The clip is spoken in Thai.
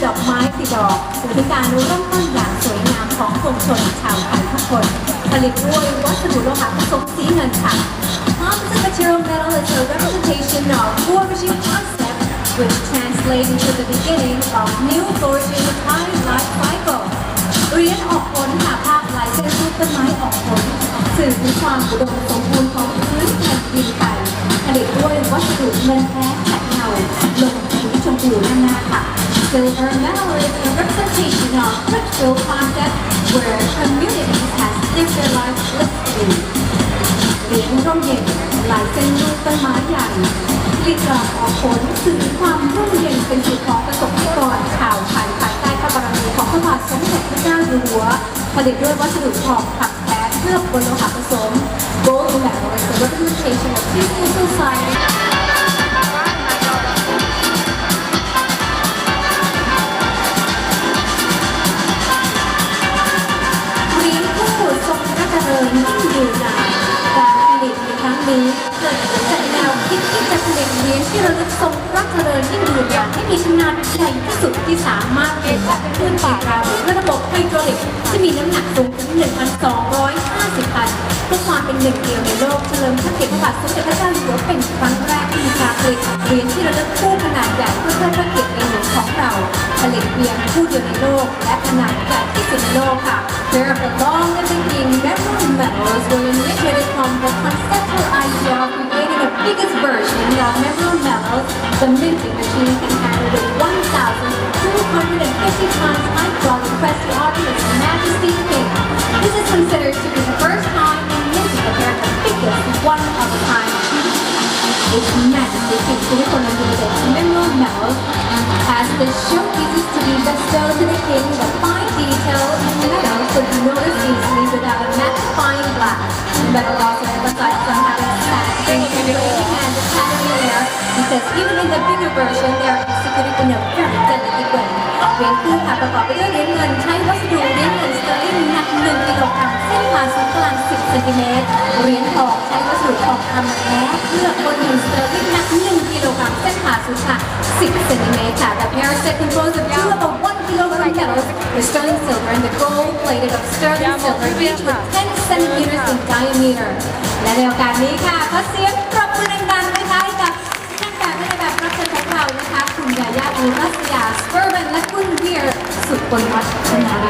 ถือเป็นการรู้เริ่มต้นอย่างสวยงามของปวงชนชาวไทยทุกคน ผลิตด้วยวัสดุโลหะผสมสีเงินค่ะ Composite material metal is a representation of war machine concept which translates into the beginning of new flourishing Thai life cycle เรียญออกผลค่ะภาพลายเส้นรูปต้นไม้ออกผลสื่อถึงความอุดมสมบูรณ์ของพื้นแผ่นดินไทยผลิตด้วยวัสดุเงินแท้ขัดเงาลง มพูด้านหน้าค่ะ Silver metal is a representation of Richfield concept where communities has lived their lives blissfully เหรียญร่มเย็นหลายเส้นรูปต้นไม้ใหญ่ผลิตดอกออกผลสื่อความร่มเย็นเป็นจุดของประสบนิกรชาวไทยภายใต้พระบารมีของพระบาทสมเด็จพระเจ้าอยู่หัวผลิตด้วยวัสดุทองขับแท้เคลือบบนโลหะผสม Gold metal is a representation of peaceful society คิดที่จะผลิตเหรียญที่ระลึกทรงพระเจริญยิ่งยืนนานให้มีขนาดใหญ่ที่สุดที่สามารถเป็นแบบเคลื่อนป่าราด้วยระบบไฮดรอลิกที่มีน้ำหนักสูงถึง 1,250 ตันเพื่อความเป็นหนึ่งเดียวในโลกเฉลิมพระเกียรติพระบาทสมเด็จพระเจ้าอยู่หัวเป็นครั้งแรกที่มีการผลิตเหรียญที่ระลึกคู่ขนาดใหญ่เพื่อเทิดพระเกียรติในหลวงของเราผลิตเพียงคู่เดียวในโลก และขนาดใหญ่ที่สุดในโลกค่ะ version of metal metals. The minting machine can handle the 1,250 tons press to honor His Majesty's King. This is considered to be the first time in minting a pair the biggest one of a kind. Its Majesty King Philip Limited mineral metals as the showpieces to be bestowed to the king the fine detail in metal could be noticed easily without a magnifying glass. Metal also emphasizes on chandelier because even in the bigger version they are executed in a very delicate way. เหรียญคู่ค่ะประกอบไปด้วยเหรียญเงินใช้วัสดุเหรียญเงินสเตอร์ลิงหนัก1กิโลกรัมเส้นผ่าศูนย์กลาง 10เซนติเมตรเหรียญทองใช้วัสดุทองคำแท้เคลือบบนเงินสเตอร์ลิงหนัก1กิโลกรัมเส้นผ่าศูนย์กลาง 10 เซนติเมตรค่ะ The pair set composed of two of the 1 kilogram metals the sterling silver and the gold plated of sterling silver each with 10 centimeters in diameter และในโอกาสนี้ค่ะขอเสียงปรบมือดังๆ เรานะค